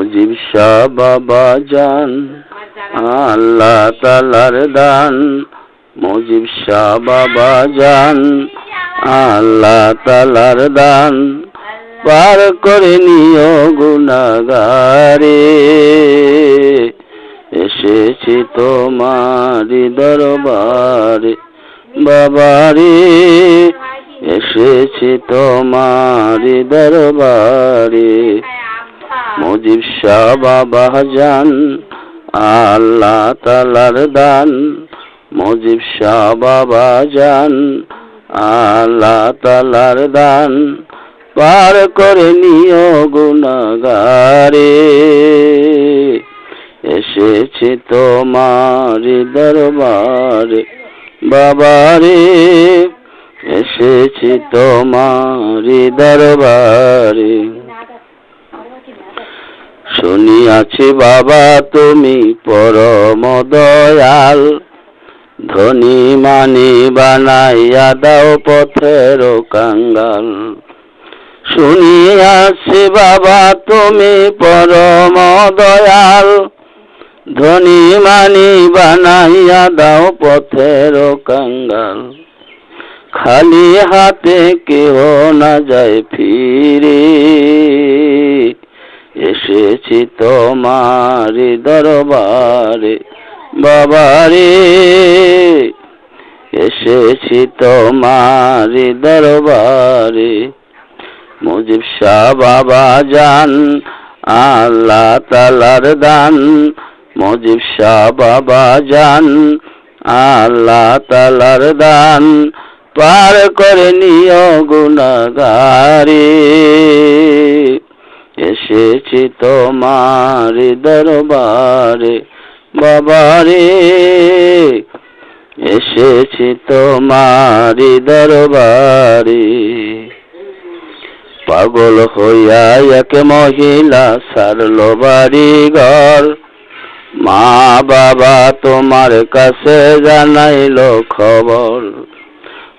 মুজিব শাহ বাবা জান আল্লাহ তালার দান। মুজিব শাহ বাবা জান আল্লাহ তালার দান। পার করে নিও গুনাগারে এসেছি তোমারি দরবারে। বাবারে, এসেছি তোমারি দরবারে। মুজিব শাহ বাবা জান, আল্লাহ তালার দান। মুজিব শাহ বাবা জান, আল্লাহ তালার দান। পার করে নিও গুনাগারে এসেছি তোমার দরবারে। বাবারে এসেছি তোমার দরবারে। শুনিয়াছি বাবা, তুমি পরম দয়াল। ধনী মানি বানাইয়া দাও পথের কাঙ্গাল। শুনিয়াছি বাবা, তুমি পরম দয়াল। ধনী মানি বানাইয়া দাও পথের কাঙ্গাল। খালি হাতে কেহ না যায় ফিরে। এসেছি তোমার দরবারে। বাবারে, এসেছি তোমার দরবারে। মুজিব শাহ বাবা জান আল্লাহ তালার দান। মুজিব শাহ বাবা জান আল্লাহ তালার দান। পার করে নিও গুণাগারে এসেছি তোমার দরবারে, বাবারে। এসেছি তোমার দরবারে। পাগল হইয়া এক মহিলা সারল বাড়ি ঘর মা বাবা তোমার কাছে জানাইল খবর।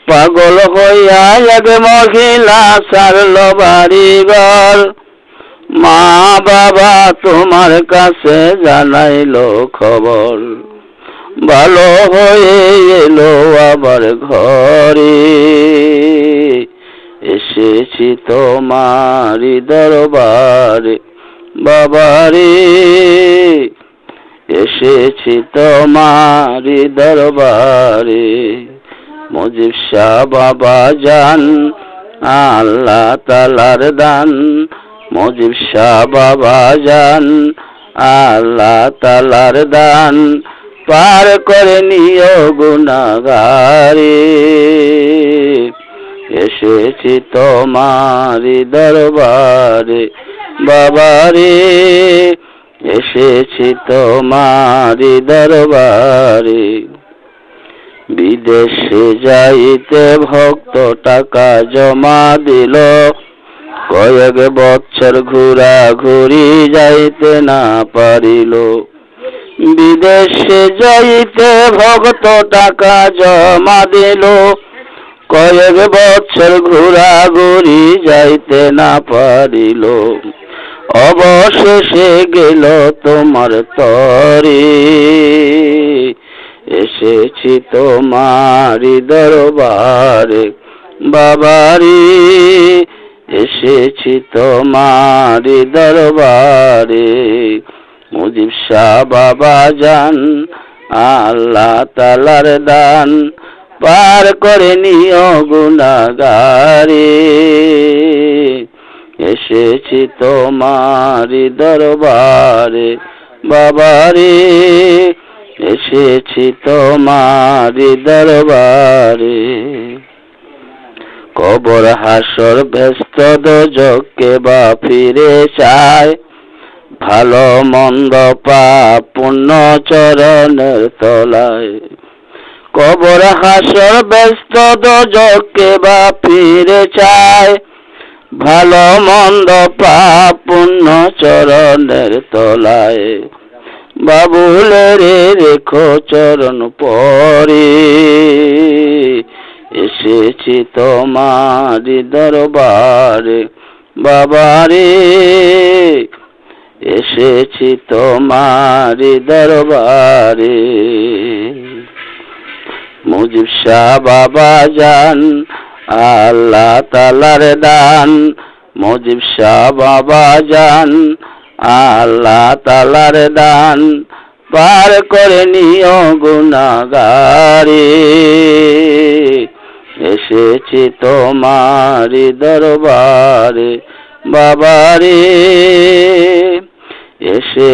পাগল হইয়া এক মহিলা সারল বাড়ি ঘর মা বাবা তোমার কাছে জানাইল খবর। ভালো হয়ে এলো আবার ঘরে। এসেছি তোমারি দরবারে। বাবারে এসেছি তোমারি দরবারে। মুজিব শাহ বাবা জান, আল্লাহ তালার দান। মুজিব শাহ বাবা জান, আল্লাহ তালার দান পার করে নিও গুণাগারে এসেছি তোমারি দরবারে, বাবারে। এসেছি তোমারি দরবারে। বিদেশে যাইতে ভক্ত টাকা জমা দিল কয়েক বছর ঘুরা ঘুরি যাইতে না পারিল। বিদেশে যাইতে ভক্ত টাকা জমা দিল। কয়েক বছর ঘুরা ঘুরি যাইতে না পারিল। অবশেষে গেল তোমার তরে। এসেছি তোমারি দরবারে, বাবারি। এসেছি তোমারি দরবারে। মুজিব শাহ বাবা জান আল্লাহ তালার দান পার করে নিও গুণাগারে এসেছি তোমারি দরবারে বাবারে, এসেছি তোমারি দরবারে। কবর হাসর ব্যস্ত দোজকে বা ফিরে চায় ভালো মন্দ পাপ পুণ্য চরণের তলায়। কবর হাসর ব্যস্ত দোজকে বা ফিরে চায় ভালো মন্দ পাপ পুণ্য চরণের তলায়। বাবুলের রেখো চরণ পরে। এসেছি তোমার দরবারে। বাবারে এসেছি তোমারি দরবারে। মুজিব শাহ বাবা যান, আল্লাহ তালার দান। মুজিব শাহ বাবা যান, আল্লাহ তালার দান। পার করে নিও গুনাগারে এসেছি তোমার দরবারে বাবারে। এসে